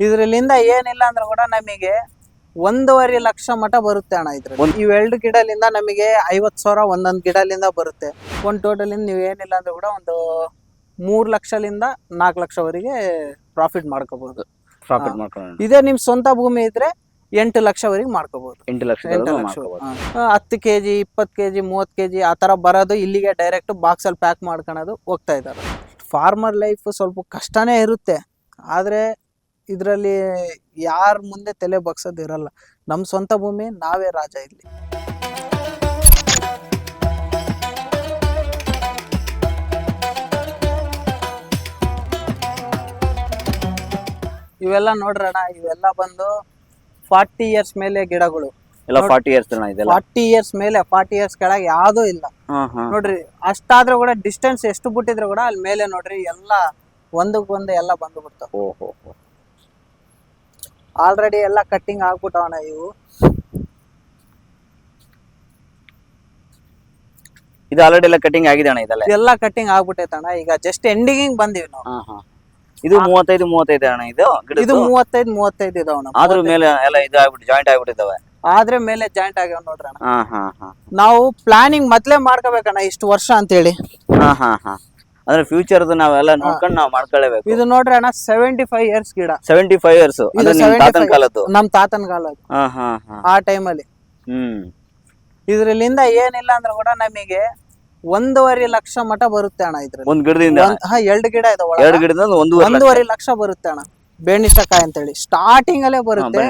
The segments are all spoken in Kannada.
ಇದ್ರಲ್ಲಿಂದ ಏನಿಲ್ಲ ಅಂದ್ರೆ ಕೂಡ ನಮಗೆ ಒಂದೂವರೆ ಲಕ್ಷ ಮಠ ಬರುತ್ತೆ ಅಣ್ಣ ಇದ್ರಲ್ಲಿ. ಎರಡು ಗಿಡಲಿಂದ ನಮಗೆ ಐವತ್ತು ಸಾವಿರ ಒಂದೊಂದು ಗಿಡಲಿಂದ ಬರುತ್ತೆ. ಒಂದ್ ಟೋಟಲ್ ನೀವು ಏನಿಲ್ಲ ಅಂದ್ರೆ ಕೂಡ ಒಂದು ಮೂರು ಲಕ್ಷಲಿಂದ ನಾಲ್ಕು ಲಕ್ಷವರೆಗೆ ಪ್ರಾಫಿಟ್ ಮಾಡ್ಕೋಬಹುದು ಪ್ರಾಫಿಟ್ ಮಾಡ್ಕೊಂಡು ಇದೇ ನಿಮ್ ಸ್ವಂತ ಭೂಮಿ ಇದ್ರೆ ಎಂಟು ಲಕ್ಷವರೆಗೆ ಮಾಡ್ಕೋಬಹುದು ಎಂಟು ಲಕ್ಷ ಎಂಟು ಲಕ್ಷ. ಹತ್ತು ಕೆ ಜಿ ಕೆಜಿ ಇಪ್ಪತ್ತು ಕೆಜಿ ಮೂವತ್ತು ಕೆಜಿ ಆ ಥರ ಬರೋದು ಇಲ್ಲಿಗೆ ಡೈರೆಕ್ಟ್ ಬಾಕ್ಸಲ್ಲಿ ಪ್ಯಾಕ್ ಮಾಡ್ಕೊಳೋದು ಹೋಗ್ತಾ ಇದ್ದಾರೆ. ಫಾರ್ಮರ್ ಲೈಫ್ ಸ್ವಲ್ಪ ಕಷ್ಟನೇ ಇರುತ್ತೆ. ಆದರೆ ಇದರಲ್ಲಿ ಯಾರ ಮುಂದೆ ತಲೆ ಬಗ್ಸೋದು ಇರಲ್ಲ. ನಮ್ಮ ಸ್ವಂತ ಭೂಮಿ ನಾವೇ ರಾಜ ಇಲ್ಲಿ. ಇವೆಲ್ಲ ನೋಡ್ರಣ ಇವೆಲ್ಲ ಬಂದು ಫಾರ್ಟಿ ಇಯರ್ಸ್ ಮೇಲೆ ಗಿಡಗಳು. ಎಲ್ಲ ಫಾರ್ಟಿ ಇಯರ್ಸ್ ಇದೆಲ್ಲ? ಫಾರ್ಟಿ ಇಯರ್ಸ್ ಮೇಲೆ ಫಾರ್ಟಿ ಇಯರ್ಸ್ ಕೆಳಗೆ ಯಾವ್ದೂ ಇಲ್ಲ. ನೋಡ್ರಿ ಅಷ್ಟಾದ್ರೂ ಕೂಡ ಡಿಸ್ಟೆನ್ಸ್ ಎಷ್ಟು ಬಿಟ್ಟಿದ್ರು ಕೂಡ ಅಲ್ಲಿ ಮೇಲೆ ನೋಡ್ರಿ ಎಲ್ಲ ಒಂದಕ್ಕೊಂದು ಎಲ್ಲ ಬಂದು ಬಿಡ್ತಾವ ಆಲ್ರೆಡಿ ಎಲ್ಲ ಕಟ್ಟಿಂಗ್ ಆಗ್ಬಿಟ್ಟವಣ ಇವು. ಇದು ಆಲ್ರೆಡಿ ಎಲ್ಲ ಕಟಿಂಗ್ ಆಗಿದೆ ಅಣ್ಣ ಇದೆಲ್ಲ ಎಲ್ಲ ಕಟ್ಟಿಂಗ್ ಆಗ್ಬಿಟ್ಟೈತಣ್ಣ. ಈಗ ಜಸ್ಟ್ ಎಂಡಿಂಗ್ ಬಂದಿವಿ ನಾವು. ಹಾ ಹಾ ಇದು ಮೂವತ್ತೈದು ಮೂವತ್ತೈದು ಅಣ್ಣ ಇದು ಇದು ಮೂವತ್ತೈದು ಮೂವತ್ತೈದು ಇದಾವ ಅದ್ರ ಮೇಲೆ ಎಲ್ಲ ಇದು ಆಗ್ಬಿಟ್ಟು ಜಾಯಿಂಟ್ ಆಗ್ಬಿಟ್ಟಿದ್ದಾವೆ? ಆದ್ರೆ ಮೇಲೆ ಜಾಯಿಂಟ್ ಆಗ್ಯಾವ ನೋಡ್ರಣ್ಣ. ಹಾ ಹಾ ಹಾ ನಾವು ಪ್ಲಾನಿಂಗ್ ಮೊದ್ಲೇ ಮಾಡ್ಕೋಬೇಕಣ್ಣ ಇಷ್ಟು ವರ್ಷ ಅಂತೇಳಿ. ಹಾ ಹಾ ಹಾ ಅಂದ್ರೆ ಫ್ಯೂಚರ್ ನಾವೆಲ್ಲ ನೋಡ್ಕೊಂಡು ನಾವು ಮಾಡ್ಕೊಳ್ಳೇಬೇಕು ಇದು ನೋಡ್ರಿ ಅಣ್ಣ ಸೆವೆಂಟಿ ಫೈವ್ ಇಯರ್ಸ್ ಗಿಡ ಸೆವೆಂಟಿ ಫೈವ್ ಇಯರ್ಸ್ ಇದು ತಾತನ ಕಾಲದ್ದು. ನಮ್ ತಾತನ ಕಾಲ ಹಾ ಹಾ ಹಾ. ಆ ಟೈಮಲ್ಲಿ ಹ್ಮ್. ಇದ್ರಲ್ಲಿಂದ ಏನಿಲ್ಲ ಅಂದ್ರೆ ಕೂಡ ನಮಗೆ ಒಂದೂವರೆ ಲಕ್ಷ ಮಠ ಬರುತ್ತೆ ಅಣ್ಣ ಇದ್ರಲ್ಲಿ. ಒಂದ್ ಗಿಡದಿಂದ? ಹಾ ಎರಡು ಗಿಡ ಇದೆ ಒಳಗ. ಎರಡು ಗಿಡದಿಂದ ಒಂದು ಒಂದೂವರೆ ಲಕ್ಷ ಬರುತ್ತೆ ಅಣ್ಣ. ಬೇಣಿಷ್ಟಕಾಯಿ ಅಂತೇಳಿ. ಸ್ಟಾರ್ಟಿಂಗ್ ಅಲ್ಲೇ ಬರುತ್ತೆ.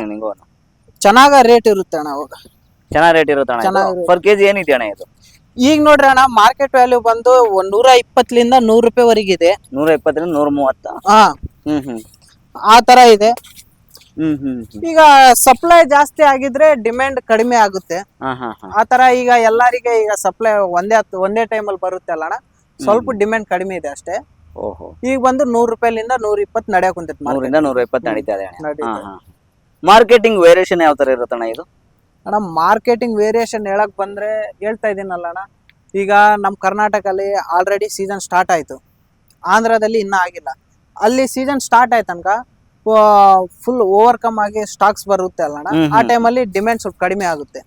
ಚೆನ್ನಾಗ ರೇಟ್ ಇರುತ್ತೆ ಅಣ್ಣ ಅವಾಗ. ಚೆನ್ನಾಗ್ ರೇಟ್ ಇರುತ್ತೆ ಅಣ್ಣ ಪರ್ ಕೆಜಿ ಏನಿದೆ ಅಣ್ಣ ಇದು? ಈಗ ನೋಡ್ರಿ ಅಣ್ಣ ಮಾರ್ಕೆಟ್ ವ್ಯಾಲ್ಯೂ ಬಂದು ಒಂದ್ ನೂರ ಇಪ್ಪತ್ತಲಿಂದ ನೂರು ರೂಪಾಯಿ ವರೆಗಿದೆ ನೂರ ಇಪ್ಪತ್ತರಿಂದ ನೂರ ಮೂವತ್ತ? ಹಾ. ಹ್ಮ್ ಹ್ಮ್. ಆ ತರ ಇದೆ. ಹ್ಮ್ ಈಗ ಸಪ್ಲೈ ಜಾಸ್ತಿ ಆಗಿದ್ರೆ ಡಿಮ್ಯಾಂಡ್ ಕಡಿಮೆ ಆಗುತ್ತೆ. ಹಾ ಹಾ ಹಾ. ಆ ತರ ಈಗ ಎಲ್ಲರಿಗೆ ಈಗ ಸಪ್ಲೈ ಒಂದೇ ಒಂದೇ ಒಂದೇ ಅಲ್ಲಿ ಬರುತ್ತೆ ಅಲ್ಲ ಅಣ್ಣ? ಸ್ವಲ್ಪ ಡಿಮ್ಯಾಂಡ್ ಕಡಿಮೆ ಇದೆ ಅಷ್ಟೇ. ಓಹೋ. ಈಗ ಬಂದು ನೂರ್ ರೂಪಾಯಿಲಿಂದ ನೂರ ಇಪ್ಪತ್ತು ನಡೆಯಕ್ ಕುಂತೈತಿ ನೂರಿಂದ ನೂರ ಇಪ್ಪತ್ತು ನಡೀತಾ ಇದೆ ಅಣ್ಣ. ನಡೀತಾ ಹಾ ಹಾ. ಮಾರ್ಕೆಟಿಂಗ್ ವೇರಿಯೇಷನ್ ಯಾವ ತರ ಇರುತ್ತೆ ಅಣ್ಣ ಇದು? ಅಣ್ಣ ಮಾರ್ಕೆಟಿಂಗ್ ವೇರಿಯೇಷನ್ ಹೇಳಕ್ ಬಂದ್ರೆ ಹೇಳ್ತಾ ಇದೀನಲ್ಲ ಅಣ್ಣ ಈಗ ನಮ್ಮ ಕರ್ನಾಟಕಲ್ಲಿ ಆಲ್ರೆಡಿ ಸೀಸನ್ ಸ್ಟಾರ್ಟ್ ಆಯ್ತು. ಆಂಧ್ರದಲ್ಲಿ ಇನ್ನೂ ಆಗಿಲ್ಲ. ಅಲ್ಲಿ ಸೀಸನ್ ಸ್ಟಾರ್ಟ್ ಆಯ್ತು ತನಕ ಫುಲ್ ಓವರ್ಕಮ್ ಆಗಿ ಸ್ಟಾಕ್ಸ್ ಬರುತ್ತೆ ಅಲ್ಲ ಅಣ್ಣ ಆ ಟೈಮ್ ಟೈಮಲ್ಲಿ ಡಿಮ್ಯಾಂಡ್ ಸ್ವಲ್ಪ ಕಡಿಮೆ ಆಗುತ್ತೆ.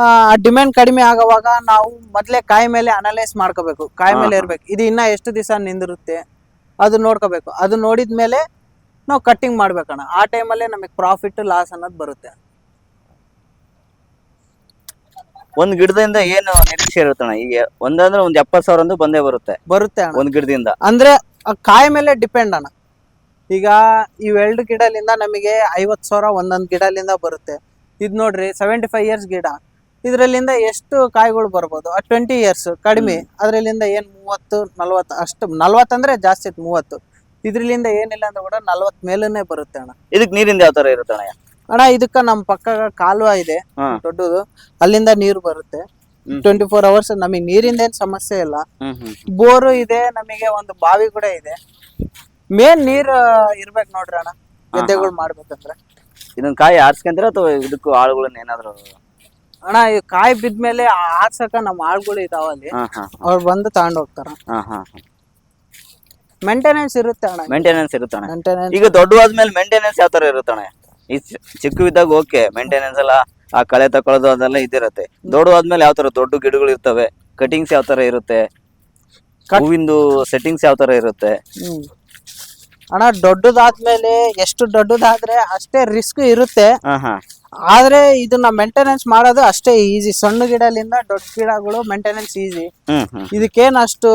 ಆ ಡಿಮ್ಯಾಂಡ್ ಕಡಿಮೆ ಆಗುವಾಗ ನಾವು ಮೊದ್ಲೇ ಕಾಯಿ ಮೇಲೆ ಅನಲೈಸ್ ಮಾಡ್ಕೋಬೇಕು ಕಾಯಿ ಮೇಲೆ ಇರಬೇಕು ಇರ್ಬೇಕು. ಇದು ಇನ್ನ ಎಷ್ಟು ದಿವಸ ನಿಂದಿರುತ್ತೆ ಅದು ನೋಡ್ಕೋಬೇಕು. ಅದು ನೋಡಿದ್ಮೇಲೆ ನಾವು ಕಟ್ಟಿಂಗ್ ಮಾಡ್ಬೇಕಣ್ಣ. ಆ ಟೈಮಲ್ಲೇ ನಮಗೆ ಪ್ರಾಫಿಟ್ ಲಾಸ್ ಅನ್ನೋದು ಬರುತ್ತೆ. ಒಂದ್ ಗಿಡದಿಂದ ಏನು ನಿರೀಕ್ಷೆ ಇರುತ್ತೆ ಅಣ್ಣ? ಈಗ ಒಂದಂದ್ರೆ ಒಂದ್ ಎಪ್ಪತ್ ಸಾವಿರ ಒಂದು ಬಂದೇ ಬರುತ್ತೆ. ಬರುತ್ತೆ ಅಣ್ಣ. ಒಂದ್ ಗಿಡದಿಂದ. ಅಂದ್ರೆ ಆ ಕಾಯಿ ಮೇಲೆ ಡಿಪೆಂಡ್ ಅಣ್ಣ. ಈಗ ಇವೆರಡು ಗಿಡಲಿಂದ ನಮಗೆ ಐವತ್ ಸಾವಿರ ಒಂದೊಂದ್ ಗಿಡಲಿಂದ ಬರುತ್ತೆ. ಇದ್ ನೋಡ್ರಿ ಸೆವೆಂಟಿ ಫೈವ್ ಇಯರ್ಸ್ ಗಿಡ. ಇದ್ರಲ್ಲಿಂದ ಎಷ್ಟು ಕಾಯಿಗಳು ಬರ್ಬೋದು? ಆ ಟ್ವೆಂಟಿ ಇಯರ್ಸ್ ಕಡಿಮೆ. ಅದ್ರಲ್ಲಿಂದ ಏನ್ ಮೂವತ್ತು ನಲ್ವತ್ತು ಅಷ್ಟು ನಲ್ವತ್ತಂದ್ರೆ ಜಾಸ್ತಿ ಐತೆ ಮೂವತ್ತು. ಇದ್ರಲ್ಲಿಂದ ಏನಿಲ್ಲ ಅಂದ್ರೆ ಕೂಡ ನಲ್ವತ್ ಮೇಲೇ ಬರುತ್ತೆ ಅಣ್ಣ. ಇದಕ್ ನೀರಿಂದ ಯಾವ ತರ ಇರುತ್ತೆ ಅಣ್ಣ ಇದಕ್ಕ ನಮ್ ಪಕ್ಕ ಕಾಲುವ ಇದೆ ಹಾ. ದೊಡ್ಡದು. ಅಲ್ಲಿಂದ ನೀರು ಬರುತ್ತೆ. ಟ್ವೆಂಟಿ ಫೋರ್ ಅವರ್ಸ್ ನಮಗೆ ನೀರಿಂದ ಏನ್ ಸಮಸ್ಯೆ ಇಲ್ಲ. ಹ್ಮ್ ಹ್ಮ್. ಬೋರು ಇದೆ ನಮಗೆ ಒಂದು ಬಾವಿ ಕೂಡ ಇದೆ. ಮೇನ್ ನೀರ್ ಇರ್ಬೇಕು ನೋಡ್ರಿ ಅಣ್ಣ ಗದ್ದೆಗಳು ಮಾಡ್ಬೇಕಂದ್ರೆ. ಇದನ್ನ ಕಾಯಿ ಆರಿಸ್ಕೊಂತೀರ ಅಥವಾ ಇದಕ್ಕೂ ಆಳುಗಳನ್ನ ಏನಾದ್ರು? ಅಣ್ಣ ಈ ಕಾಯಿ ಬಿದ್ಮೇಲೆ ಆರ್ಸಕ ನಮ್ಮ ಆಳ್ಗಳು ಇದಾವ ಅಲ್ಲಿ. ಹಾ ಹಾ ಅವ್ರು ಬಂದು ತಗೊಂಡ್ ಹೋಗ್ತಾರ. ಹಾ ಹಾ ಮೇಂಟೆನೆನ್ಸ್ ಇರುತ್ತೆ ಅಣ್ಣ. ಮೇಂಟೆನೆನ್ಸ್ ಇರುತ್ತೆ ಅಣ್ಣ ಮೇಂಟೆನೆನ್ಸ್ ಈಗ ದೊಡ್ಡವಾದ್ಮೇಲೆ ಮೇಂಟೆನೆನ್ಸ್ ಯಾವ ತರ ಇರುತ್ತೆ ಅಣ್ಣ ಈ ಚಿ- ಚಿಕ್ಕ ಇದ್ದಾಗ ಓಕೆ ಮೇಂಟೆನೆನ್ಸ್ ಎಲ್ಲ ಆ ಕಳೆ ತಕೊಳ್ಳೋದು ಅದೆಲ್ಲ ಇದಿರುತ್ತೆ. ದೊಡ್ಡದಾದ್ಮೇಲೆ ಯಾವ ತರ ದೊಡ್ಡ ಗಿಡಗಳು ಇರ್ತವೆ ಕಟಿಂಗ್ಸ್ ಯಾವ ತರ ಇರುತ್ತೆ ಹೂವಿಂದು ಸೆಟ್ಟಿಂಗ್ಸ್ ಯಾವ ತರ ಇರುತ್ತೆ. ಅಣ್ಣ ದೊಡ್ಡದಾದ್ಮೇಲೆ ಎಷ್ಟು ದೊಡ್ಡದಾದ್ರೆ ಅಷ್ಟೇ ರಿಸ್ಕ್ ಇರುತ್ತೆ. ಆದ್ರೆ ಇದನ್ನ ಮೇಂಟೆನೆನ್ಸ್ ಮಾಡೋದು ಅಷ್ಟೇ ಈಸಿ ಸಣ್ಣ ಗಿಡಲಿಂದ ದೊಡ್ಡ ಗಿಡಗಳು ಮೇಂಟೆನೆನ್ಸ್ ಈಸಿ ಹ್ಮ್ ಹ್ಮ್. ಇದಕ್ಕೇನ್ ಅಷ್ಟು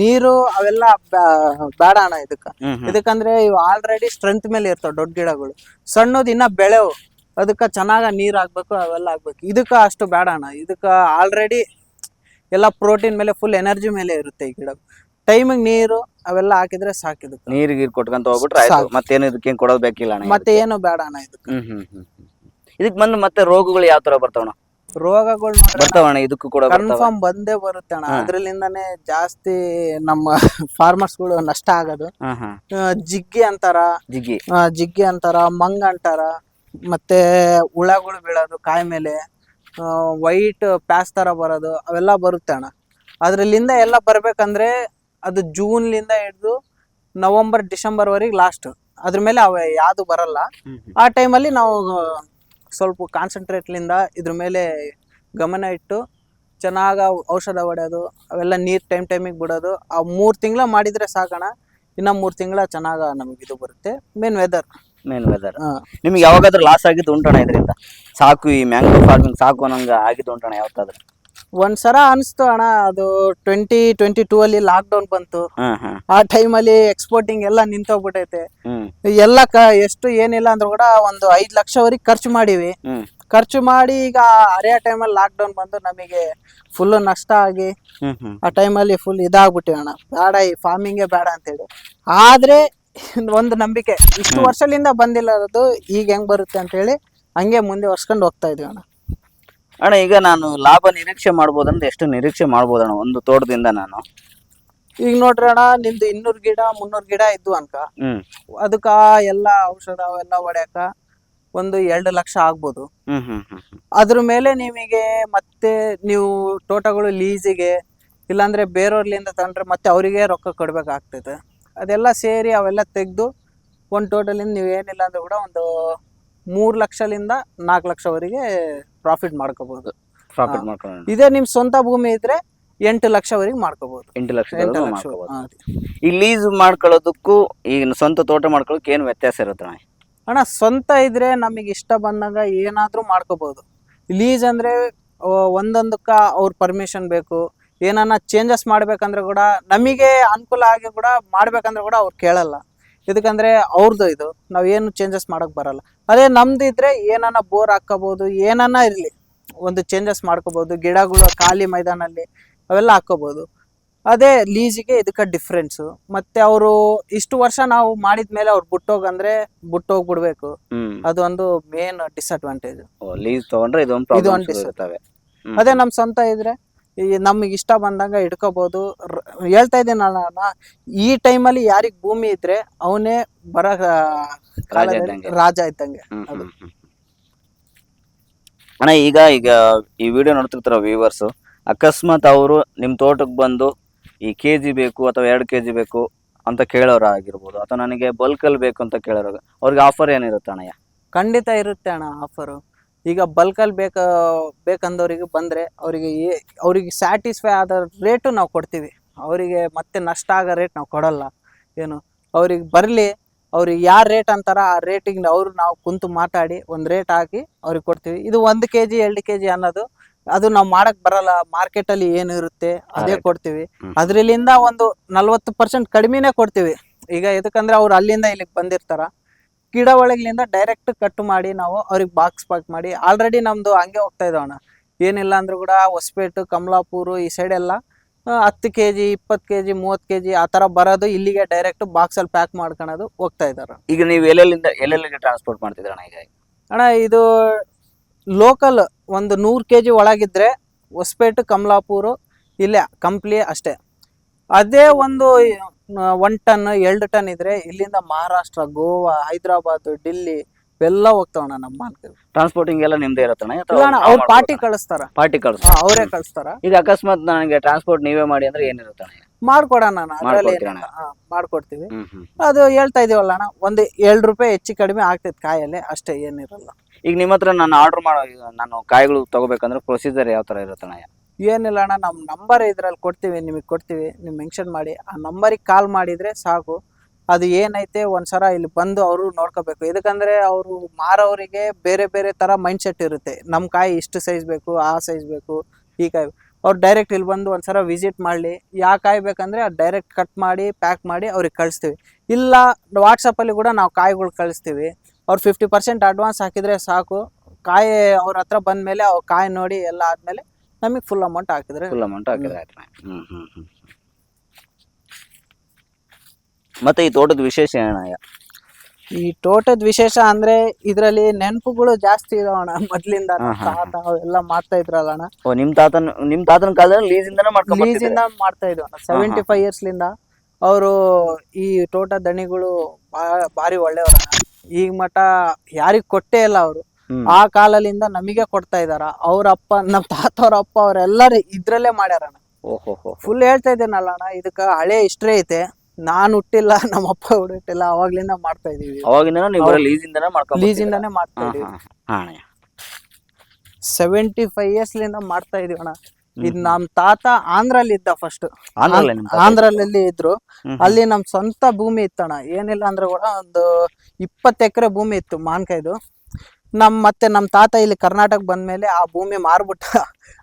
ನೀರು ಅವೆಲ್ಲ ಬೇಡ ಅಣ್ಣ ಇದಕ್ಕ. ಇದಕ್ಕಂದ್ರೆ ಇವು ಆಲ್ರೆಡಿ ಸ್ಟ್ರೆಂತ್ ಮೇಲೆ ಇರ್ತಾವ ದೊಡ್ಡ ಗಿಡಗಳು. ಸಣ್ಣದ್ ಇನ್ನ ಬೆಳೆವು. ಅದಕ್ಕ ಚೆನ್ನಾಗ ನೀರ್ ಹಾಕ್ಬೇಕು ಅವೆಲ್ಲ ಹಾಕ್ಬೇಕು. ಇದಕ್ಕ ಅಷ್ಟು ಬೇಡ ಅಣ್ಣ. ಇದಕ್ಕ ಆಲ್ರೆಡಿ ಎಲ್ಲ ಪ್ರೋಟೀನ್ ಮೇಲೆ ಫುಲ್ ಎನರ್ಜಿ ಮೇಲೆ ಇರುತ್ತೆ ಈ ಗಿಡ ಟೈಮಿಗೆ ನೀರು ಅವೆಲ್ಲ ಹಾಕಿದ್ರೆ ಸಾಕಿದ ನೀರ್ ಗೀರ್ ಕೊಟ್ಕೊಂತ ಹೋಗ್ಬಿಟ್ರೆ. ಮತ್ತೇನು ಇದಕ್ಕೆ ಕೊಡೋದ್ ಬೇಕಿಲ್ಲ ಅಣ್ಣ ಮತ್ತೆ ಏನು ಬೇಡ ಅಣ್ಣ ಇದಕ್ಕೆ. ಇದಕ್ಕೆ ಬಂದು ಮತ್ತೆ ರೋಗಗಳು ಯಾವ ತರ ಬರ್ತಾವಣ ರೋಗಗಳು ಬರ್ತಾವಣ ಇದಕ್ಕೂ ಕೂಡ ಕನ್ಫರ್ಮ್ ಬಂದೇ ಬರುತ್ತೆ ಅಣ್ಣ. ಅದ್ರಲ್ಲಿಂದಾನೇ ಜಾಸ್ತಿ ನಮ್ಮ ಫಾರ್ಮರ್ಸ್ಗಳು ನಷ್ಟ ಆಗೋದು. ಜಿಗ್ಗಿ ಅಂತಾರ. ಜಿಗ್ಗಿ. ಆ, ಜಿಗ್ಗಿ ಅಂತಾರ ಮಂಗ್ ಅಂತಾರ ಮತ್ತೆ ಹುಳಗಳು ಬೀಳೋದು ಕಾಯಿ ಮೇಲೆ ವೈಟ್ ಪ್ಯಾಸ್ ತರ ಬರೋದು ಅವೆಲ್ಲ ಬರುತ್ತೆ ಅಣ್ಣ. ಅದ್ರಲ್ಲಿಂದ ಎಲ್ಲ ಬರ್ಬೇಕಂದ್ರೆ ಅದು ಜೂನ್ ಲಿಂದ ಹಿಡಿದು ನವೆಂಬರ್ ಡಿಸೆಂಬರ್ ವರೆಗೆ ಲಾಸ್ಟ್ ಅದ್ರ ಮೇಲೆ ಅವ ಯಾವುದು ಬರಲ್ಲ. ಆ ಟೈಮಲ್ಲಿ ನಾವು ಸ್ವಲ್ಪ ಕಾನ್ಸಂಟ್ರೇಟ್ಲಿಂದ ಇದ್ರ ಮೇಲೆ ಗಮನ ಇಟ್ಟು ಚೆನ್ನಾಗಿ ಔಷಧ ಹೊಡೆಯೋದು ಅವೆಲ್ಲ ನೀರು ಟೈಮ್ ಟೈಮಿಗೆ ಬಿಡೋದು. ಆ ಮೂರು ತಿಂಗಳ ಮಾಡಿದರೆ ಸಾಕಣ. ಇನ್ನು ಮೂರು ತಿಂಗಳ ಚೆನ್ನಾಗಿ ನಮಗೆ ಇದು ಬರುತ್ತೆ. ಮೇನ್ ವೆದರ್ ಮೇನ್ ವೆದರ್ ನಿಮ್ಗೆ ಯಾವಾಗಾದ್ರೂ ಲಾಸ್ ಆಗಿದ್ದು ಉಂಟಣ ಇದರಿಂದ? ಸಾಕು ಈ ಮ್ಯಾಂಗ್ರೋ ಫಾರ್ಮಿಂಗ್ ಸಾಕು ಅನ್ನಂಗ ಆಗಿದ್ದು ಉಂಟಣ ಯಾವತ್ತಾದ್ರೂ? ಒಂದ್ಸಲ ಅನಿಸ್ತು ಅಣ್ಣ ಅದು ಟ್ವೆಂಟಿ ಟ್ವೆಂಟಿ ಟೂ ಅಲ್ಲಿ ಲಾಕ್ಡೌನ್ ಬಂತು. ಆ ಟೈಮ್ ಅಲ್ಲಿ ಟೈಮಲ್ಲಿ ಎಕ್ಸ್ಪೋರ್ಟಿಂಗ್ ಎಲ್ಲ ನಿಂತೋಗ್ಬಿಟ್ಟೈತೆ ಎಲ್ಲ ಕ ಎಷ್ಟು ಏನಿಲ್ಲ ಅಂದ್ರೂ ಕೂಡ ಒಂದು ಐದು ಲಕ್ಷವರೆಗೆ ಖರ್ಚು ಮಾಡಿವಿ. ಖರ್ಚು ಮಾಡಿ ಈಗ ಅರೆ ಟೈಮ್ ಅಲ್ಲಿ ಲಾಕ್ ಡೌನ್ ಬಂದು ನಮಗೆ ಫುಲ್ ನಷ್ಟ ಆಗಿ ಆ ಟೈಮ್ ಅಲ್ಲಿ ಫುಲ್ ಇದಾಗ್ಬಿಟ್ಟಿವಿ ಅಣ್ಣ. ಬೇಡ ಈ ಫಾರ್ಮಿಂಗೇ ಬೇಡ ಅಂತೇಳಿ. ಆದ್ರೆ ಒಂದು ನಂಬಿಕೆ. ಇಷ್ಟು ವರ್ಷದಿಂದ ಬಂದಿಲ್ಲ ಅದು ಈಗ ಹೆಂಗ್ ಬರುತ್ತೆ ಅಂತ ಹೇಳಿ ಹಂಗೆ ಮುಂದೆ ವರ್ಷಕೊಂಡು ಹೋಗ್ತಾ ಇದೀವಿ ಅಣ್ಣ. ಅಣ್ಣ ಈಗ ನಾನು ಲಾಭ ನಿರೀಕ್ಷೆ ಮಾಡ್ಬೋದಂದ್ರೆ ಎಷ್ಟು ನಿರೀಕ್ಷೆ ಮಾಡ್ಬೋದಣ್ಣ? ಒಂದು ತೋಟದಿಂದ ನಾನು. ಈಗ ನೋಡ್ರಿ ಅಣ್ಣ ನಿಮ್ದು ಇನ್ನೂರು ಗಿಡ ಮುನ್ನೂರು ಗಿಡ ಇದ್ದು ಅನ್ಕ. ಹ್ಮ್. ಅದಕ್ಕ ಎಲ್ಲಾ ಔಷಧ ಅವೆಲ್ಲ ಹೊಡ್ಯಾಕ ಒಂದು ಎರಡು ಲಕ್ಷ ಆಗ್ಬೋದು. ಹ್ಮ್ ಹ್ಮ್ ಹ್ಮ್ ಹ್ಮ್. ಅದ್ರ ಮೇಲೆ ನಿಮಗೆ ಮತ್ತೆ ನೀವು ತೋಟಗಳು ಲೀಸಿಗೆ ಇಲ್ಲಾಂದ್ರೆ ಬೇರೆಯವ್ರಲಿಂದ ತಂದ್ರೆ ಮತ್ತೆ ಅವರಿಗೆ ರೊಕ್ಕ ಕೊಡ್ಬೇಕಾಗ್ತೈತೆ ಅದೆಲ್ಲ ಸೇರಿ ಅವೆಲ್ಲ ತೆಗೆದು ಒಂದು ಟೋಟಲಿಂದ ನೀವು ಏನಿಲ್ಲ ಅಂದ್ರೆ ಕೂಡ ಒಂದು ಮೂರು ಲಕ್ಷಲಿಂದ ನಾಲ್ಕು ಲಕ್ಷವರೆಗೆ ಪ್ರಾಫಿಟ್ ಮಾಡ್ಕೋಬಹುದು. ಪ್ರಾಫಿಟ್. ಮಾಡ್ಕೊಳ್ಳೋಣ. ಇದೇ ನಿಮ್ ಸ್ವಂತ ಭೂಮಿ ಇದ್ರೆ ಎಂಟು ಲಕ್ಷವರೆಗೆ ಮಾಡ್ಕೋಬಹುದು. ಎಂಟು ಲಕ್ಷ ಎಂಟು ಲಕ್ಷ ಈ ಲೀಸ್ ಮಾಡ್ಕೊಳ್ಳೋದಕ್ಕೂ ಈಗ ಸ್ವಂತ ತೋಟ ಮಾಡ್ಕೊಳ್ಳೋಕೆ ಏನು ವ್ಯತ್ಯಾಸ ಇರುತ್ತೆ ಅಣ್ಣ ಅಣ್ಣ ಸ್ವಂತ ಇದ್ರೆ ನಮಗೆ ಇಷ್ಟ ಬಂದಾಗ ಏನಾದ್ರೂ ಮಾಡ್ಕೋಬಹುದು. ಲೀಸ್ ಅಂದ್ರೆ ಒಂದೊಂದಕ್ಕ ಅವ್ರ ಪರ್ಮಿಷನ್ ಬೇಕು. ಏನನ್ನ ಚೇಂಜಸ್ ಮಾಡ್ಬೇಕಂದ್ರೆ ಕೂಡ ನಮಗೆ ಅನುಕೂಲ ಆಗಿ ಕೂಡ ಮಾಡ್ಬೇಕಂದ್ರೆ ಕೂಡ ಅವ್ರು ಕೇಳಲ್ಲ. ಇದಕ್ಕಂದ್ರೆ ಅವ್ರದ್ದು ಇದು. ನಾವ್ ಏನು ಚೇಂಜಸ್ ಮಾಡಕ್ ಬರಲ್ಲ. ಅದೇ ನಮ್ದು ಇದ್ರೆ ಏನನ್ನ ಬೋರ್ ಹಾಕೋಬಹುದು ಏನನ್ನ ಇರ್ಲಿ. ಒಂದು ಚೇಂಜಸ್ ಮಾಡ್ಕೋಬಹುದು ಗಿಡಗಳು ಖಾಲಿ ಮೈದಾನಲ್ಲಿ ಅವೆಲ್ಲ ಹಾಕೋಬಹುದು ಅದೇ ಲೀಸಿಗೆ ಇದಕ್ಕೆ ಡಿಫ್ರೆನ್ಸು ಮತ್ತೆ ಅವರು ಇಷ್ಟು ವರ್ಷ ನಾವು ಮಾಡಿದ್ಮೇಲೆ ಅವ್ರು ಬಿಟ್ಟೋಗಂದ್ರೆ ಬಿಟ್ಟೋಗ್ಬಿಡ್ಬೇಕು. ಅದೊಂದು ಮೇನ್ ಡಿಸ್ಅಡ್ವಾಂಟೇಜ್ ಲೀಸ್ ತಗೊಂಡ್ರೆ ಇದೊಂದು ಅದೇ ನಮ್ ಸ್ವಂತ ಇದ್ರೆ ಈ ನಮಗೆ ಇಷ್ಟ ಬಂದಂಗ ಇಟ್ಕೋಬೋದು ಹೇಳ್ತಾ ಇದ್ದೀನಿ ನಾನು ಈ ಟೈಮಲ್ಲಿ ಯಾರಿಗ್ ಭೂಮಿ ಇದ್ರೆ ಅವನೇ ಬರ ಇದ್ದಂಗೆ. ರಾಜ ಇದ್ದಂಗೆ ಹ್ಮ್, ಹ್ಮ್, ಹ್ಮ್. ಅಣ್ಣ ಈಗ ಈಗ ಈ ವಿಡಿಯೋ ನೋಡ್ತಿರ್ತಾರ ವ್ಯೂವರ್ಸ್ ಅಕಸ್ಮಾತ್ ಅವರು ನಿಮ್ ತೋಟಕ್ಕೆ ಬಂದು ಈ ಕೆ ಜಿ ಬೇಕು ಅಥವಾ ಎರಡು ಕೆ ಜಿ ಬೇಕು ಅಂತ ಕೇಳೋರು ಆಗಿರ್ಬೋದು ಅಥವಾ ನನಗೆ ಬಲ್ಕಲ್ಲಿ ಬೇಕು ಅಂತ ಕೇಳೋರು ಅವ್ರಿಗೆ ಆಫರ್ ಏನಿರುತ್ತೆ ಅಣ್ಣಯ್ಯ ಖಂಡಿತ ಇರುತ್ತೆ ಅಣ್ಣ ಆಫರು ಈಗ ಬಲ್ಕಲ್ಲಿ ಬೇಕ ಬೇಕಂದವರಿಗೆ ಬಂದ್ರೆ ಅವರಿಗೆ ಅವರಿಗೆ ಸ್ಯಾಟಿಸ್ಫೈ ಆದ ರೇಟು ನಾವು ಕೊಡ್ತೀವಿ. ಅವರಿಗೆ ಮತ್ತೆ ನಷ್ಟ ಆಗೋ ರೇಟ್ ನಾವು ಕೊಡಲ್ಲ. ಏನು? ಅವ್ರಿಗೆ ಬರಲಿ ಅವ್ರಿಗೆ ಯಾವ ರೇಟ್ ಅಂತಾರ ಆ ರೇಟಿಂಗ್ ಅವ್ರು ನಾವು ಕುಂತು ಮಾತಾಡಿ ಒಂದು ರೇಟ್ ಹಾಕಿ ಅವ್ರಿಗೆ ಕೊಡ್ತೀವಿ. ಇದು ಒಂದು ಕೆ ಜಿ ಎರಡು ಕೆ ಜಿ ಅನ್ನೋದು ಅದು ನಾವು ಮಾಡಕ್ ಬರಲ್ಲ. ಮಾರ್ಕೆಟಲ್ಲಿ ಏನು ಇರುತ್ತೆ ಅದೇ ಕೊಡ್ತೀವಿ. ಅದರಿಂದ ಅದ್ರಲ್ಲಿಂದ ಒಂದು ನಲ್ವತ್ತು ಪರ್ಸೆಂಟ್ ಕಡಿಮೆನೇ ಕೊಡ್ತೀವಿ. ಈಗ ಎದಕ್ಕಂದ್ರೆ ಅವ್ರು ಅಲ್ಲಿಂದ ಇಲ್ಲಿಗೆ ಬಂದಿರ್ತಾರ. ಗಿಡ ಒಳಗಿಂದ ಡೈರೆಕ್ಟ್ ಕಟ್ ಮಾಡಿ ನಾವು ಅವ್ರಿಗೆ ಬಾಕ್ಸ್ ಪ್ಯಾಕ್ ಮಾಡಿ ಆಲ್ರೆಡಿ ನಮ್ದು ಹಂಗೆ ಹೋಗ್ತಾ ಇದಾವಣ ಏನಿಲ್ಲ ಅಂದ್ರೂ ಕೂಡ ಹೊಸಪೇಟು ಕಮಲಾಪುರ ಈ ಸೈಡ್ ಎಲ್ಲ ಹತ್ತು ಕೆ ಜಿ ಇಪ್ಪತ್ತು ಕೆ ಜಿ ಮೂವತ್ತು ಕೆ ಜಿ ಆ ಥರ ಬರೋದು ಇಲ್ಲಿಗೆ ಡೈರೆಕ್ಟ್ ಬಾಕ್ಸಲ್ಲಿ ಪ್ಯಾಕ್ ಮಾಡ್ಕೊಳೋದು ಹೋಗ್ತಾ ಇದ್ದಾರೆ ಈಗ ನೀವು ಎಲ್ಲೆಲ್ಲಿಂದ ಎಲ್ಲೆಲ್ಲಿಗೆ ಟ್ರಾನ್ಸ್ಪೋರ್ಟ್ ಮಾಡ್ತಿದ್ದೀರ ಅಣ್ಣ ಈಗ? ಅಣ್ಣ ಇದು ಲೋಕಲ್ ಒಂದು ನೂರು ಕೆ ಜಿ ಒಳಗಿದ್ರೆ ಹೊಸಪೇಟು ಕಮಲಾಪುರ ಇಲ್ಲೇ ಕಂಪ್ಲಿ ಅಷ್ಟೇ. ಅದೇ ಒಂದು ಒನ್ ಟನ್ ಎರಡು ಟನ್ ಇದ್ರೆ ಇಲ್ಲಿಂದ ಮಹಾರಾಷ್ಟ್ರ ಗೋವಾ ಹೈದರಾಬಾದ್ ಡೆಲ್ಲಿ ಎಲ್ಲ ಹೋಗ್ತಾವಣ ನಮ್ಮ ಟ್ರಾನ್ಸ್ಪೋರ್ಟಿಂಗ್ ಎಲ್ಲ ನಿಮ್ದೇ ಇರತ್ತಣ್ಣ? ಅಥವಾ ಇಲ್ಲ ಅವ್ರ ಪಾರ್ಟಿ ಕಳಿಸ್ತಾರ. ಪಾರ್ಟಿ ಕಳ್ಸ ಹಾ, ಅವರೇ ಕಳಿಸ್ತಾರ. ಈಗ ಅಕಸ್ಮಾತ್ ನನಗೆ ಟ್ರಾನ್ಸ್ಪೋರ್ಟ್ ನೀವೇ ಮಾಡಿ ಅಂದ್ರೆ ಏನಿರುತ್ತೆ ಅಣ್ಣ ಮಾಡ್ಕೊಡೋಣ ಮಾಡ್ಕೊಡ್ತೀವಿ ಹ್ಮ್ ಹ್ಮ್. ಅದು ಹೇಳ್ತಾ ಇದೀವಲ್ಲ ಅಣ್ಣ ಒಂದು ಎರಡು ರೂಪಾಯಿ ಹೆಚ್ಚು ಕಡಿಮೆ ಆಗ್ತೈತೆ ಕಾಯಲ್ಲಿ ಅಷ್ಟೇ ಏನಿರಲ್ಲ. ಈಗ ನಿಮ್ಮ ಹತ್ರ ನಾನು ಆರ್ಡರ್ ಮಾಡೋ ಈಗ ನಾನು ಕಾಯಿಗಳು ತಗೋಬೇಕಂದ್ರೆ ಪ್ರೊಸೀಜರ್ ಯಾವ ತರ ಇರುತ್ತೆ ಅಣ್ಣ ಏನಿಲ್ಲ ಅಣ್ಣ ನಮ್ಮ ನಂಬರ್ ಇದ್ರಲ್ಲಿ ಕೊಡ್ತೀವಿ, ನಿಮಗೆ ಕೊಡ್ತೀವಿ ನೀವು ಮೆನ್ಷನ್ ಮಾಡಿ. ಆ ನಂಬರಿಗೆ ಕಾಲ್ ಮಾಡಿದರೆ ಸಾಕು. ಅದು ಏನೈತೆ, ಒಂದ್ಸಲ ಇಲ್ಲಿ ಬಂದು ಅವರು ನೋಡ್ಕೋಬೇಕು. ಇದಕ್ಕಂದರೆ ಅವರು ಮಾರೋರಿಗೆ ಬೇರೆ ಬೇರೆ ಥರ ಮೈಂಡ್ ಸೆಟ್ ಇರುತ್ತೆ. ನಮ್ಮ ಕಾಯಿ ಇಷ್ಟು ಸೈಜ್ ಬೇಕು, ಆ ಸೈಜ್ ಬೇಕು, ಈ ಕಾಯಿ ಅವ್ರು ಡೈರೆಕ್ಟ್ ಇಲ್ಲಿ ಬಂದು ಒಂದ್ಸಲ ವಿಸಿಟ್ ಮಾಡಲಿ. ಯಾವ ಕಾಯಿ ಬೇಕಂದರೆ ಅದು ಡೈರೆಕ್ಟ್ ಕಟ್ ಮಾಡಿ ಪ್ಯಾಕ್ ಮಾಡಿ ಅವ್ರಿಗೆ ಕಳಿಸ್ತೀವಿ. ಇಲ್ಲ ವಾಟ್ಸಪ್ಪಲ್ಲಿ ಕೂಡ ನಾವು ಕಾಯಿಗಳು ಕಳಿಸ್ತೀವಿ. ಅವ್ರು ಫಿಫ್ಟಿ ಪರ್ಸೆಂಟ್ ಅಡ್ವಾನ್ಸ್ ಹಾಕಿದರೆ ಸಾಕು. ಕಾಯಿ ಅವ್ರ ಹತ್ರ ಬಂದ್ಮೇಲೆ ಅವ್ರು ಕಾಯಿ ನೋಡಿ ಎಲ್ಲ ಆದ್ಮೇಲೆ ನಮಗೆ ಫುಲ್ ಅಮೌಂಟ್ ಹಾಕಿದ್ರೆ ಫುಲ್ ಅಮೌಂಟ್ ಹಾಕಿದ್ರೆ ಆಯ್ತು ಹ್ಮ್ ಹ್ಮ್ ಹ್ಮ್ ಮತ್ತೆ ಈ ತೋಟದ ವಿಶೇಷ ಏನಯ್ಯ ಈ ತೋಟದ ವಿಶೇಷ ಅಂದ್ರೆ ಇದ್ರಲ್ಲಿ ನೆನಪುಗಳು ಜಾಸ್ತಿ ಇದಾವಣ ಮೊದ್ಲಿಂದ ಹಾ, ತಾತ ಅವೆಲ್ಲ ಮಾಡ್ತಾ ಇದ್ರಲ್ಲ ಅಣ್ಣ. ಓ ನಿಮ್ ತಾತನ ನಿಮ್ ತಾತನ ಕಾಲದಲ್ಲಿ ಲೀಸಿಂದನೇ ಮಾಡ್ಕೊಂಡು ಲೀಸ್ ಇಂದ ಮಾಡ್ತಾ ಇದ್ವಿ ಸೆವೆಂಟಿ ಫೈವ್ ಇಯರ್ಸ್ ಲಿಂದ ಅವರು ಈ ತೋಟ ದಣಿಗಳು ಬಾ- ಭಾರಿ ಒಳ್ಳೆಯವರ ಈಗ ಮಠ ಯಾರಿಗ್ ಕೊಟ್ಟೇ ಇಲ್ಲ ಅವರು. ಆ ಕಾಲದಿಂದ ನಮಗೆ ಕೊಡ್ತಾ ಇದಾರ. ಅವ್ರ ಅಪ್ಪ ನಮ್ ತಾತವ್ರ ಅಪ್ಪ ಅವ್ರೆಲ್ಲರೂ ಇದ್ರಲ್ಲೇ ಹೋ ಫುಲ್ ಹೇಳ್ತಾ ಇದ್ದೇನಲ್ಲ ಅಣ್ಣ ಇದಕ್ಕ ಹಳೆ ಹಿಸ್ಟ್ರಿ ಐತೆ. ನಾನು ಹುಟ್ಟಿಲ್ಲ ನಮ್ಮ ಅಪ್ಪ ಹುಟ್ಟಿಲ್ಲ ಅವಾಗ್ಲಿಂದ ಮಾಡ್ತಾ ಇದೀವಿ. ಲೀಸಿಂದನೇ ಮಾಡ್ತಾ ಇದೀವಿ. ಸೆವೆಂಟಿ ಫೈವ್ ಇಯರ್ಸ್ ಲಿಂದ ಮಾಡ್ತಾ ಇದೀವಿ ಅಣ್ಣ ಇದ್ ನಮ್ ತಾತ ಆಂಧ್ರಲ್ಲಿ ಇದ್ದ ಫಸ್ಟ್ ಆಂಧ್ರಲ್ಲೇ ಆಂಧ್ರಲ್ಲಿ ಇದ್ರು. ಅಲ್ಲಿ ನಮ್ ಸ್ವಂತ ಭೂಮಿ ಇತ್ತಣ್ಣ. ಏನಿಲ್ಲ ಅಂದ್ರೆ ಕೂಡ ಒಂದು ಇಪ್ಪತ್ತು ಎಕರೆ ಭೂಮಿ ಇತ್ತು ಮಾನ್ಕಾಯ್ದು ನಮ್ ಮತ್ತೆ ನಮ್ ತಾತ ಇಲ್ಲಿ ಕರ್ನಾಟಕ ಬಂದ್ಮೇಲೆ ಆ ಭೂಮಿ ಮಾರ್ಬಿಟ್ಟ.